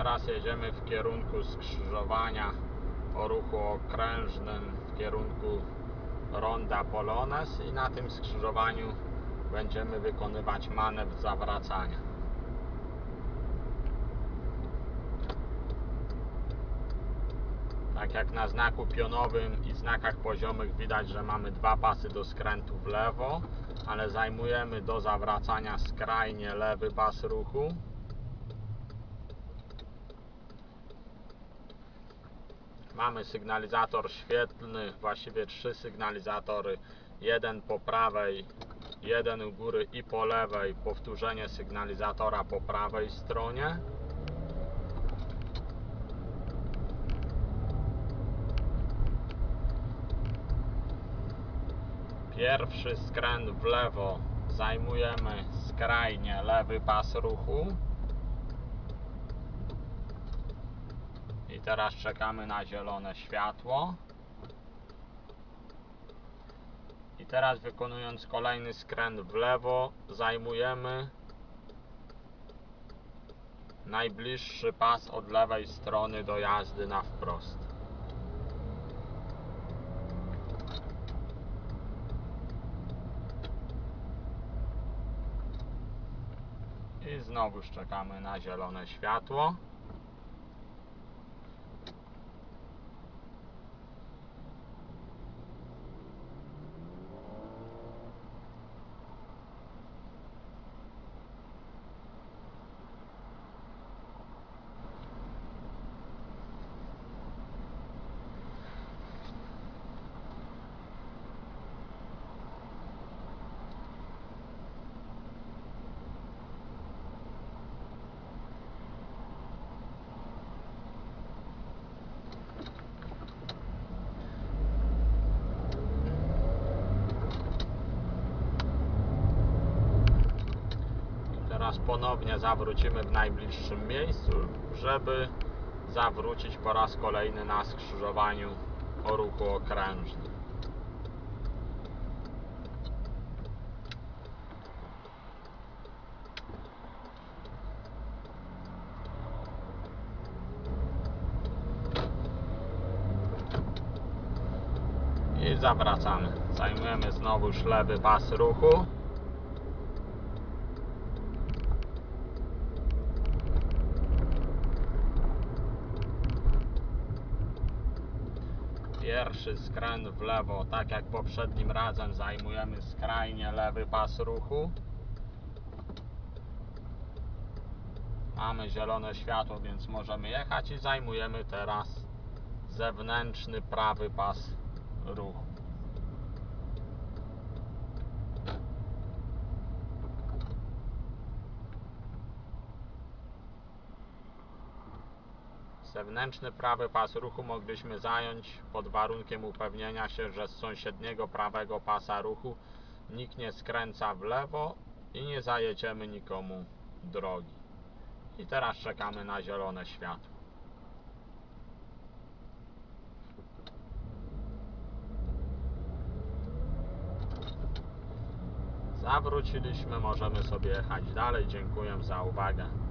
Teraz jedziemy w kierunku skrzyżowania o ruchu okrężnym w kierunku Ronda Polones i na tym skrzyżowaniu będziemy wykonywać manewr zawracania. Tak jak na znaku pionowym i znakach poziomych widać, że mamy dwa pasy do skrętu w lewo, ale zajmujemy do zawracania skrajnie lewy pas ruchu. Mamy sygnalizator świetlny, właściwie trzy sygnalizatory. Jeden po prawej, jeden u góry i po lewej. Powtórzenie sygnalizatora po prawej stronie. Pierwszy skręt w lewo zajmujemy skrajnie lewy pas ruchu. I teraz czekamy na zielone światło. I teraz wykonując kolejny skręt w lewo zajmujemy najbliższy pas od lewej strony do jazdy na wprost. I znowu czekamy na zielone światło. Teraz ponownie zawrócimy w najbliższym miejscu, żeby zawrócić po raz kolejny na skrzyżowaniu o ruchu okrężnym. I zawracamy. Zajmujemy znowu lewy pas ruchu. Pierwszy skręt w lewo, tak jak poprzednim razem, zajmujemy skrajnie lewy pas ruchu. Mamy zielone światło, więc możemy jechać i zajmujemy teraz zewnętrzny prawy pas ruchu. Zewnętrzny prawy pas ruchu mogliśmy zająć pod warunkiem upewnienia się, że z sąsiedniego prawego pasa ruchu nikt nie skręca w lewo i nie zajedziemy nikomu drogi. I teraz czekamy na zielone światło. Zawróciliśmy, możemy sobie jechać dalej. Dziękuję za uwagę.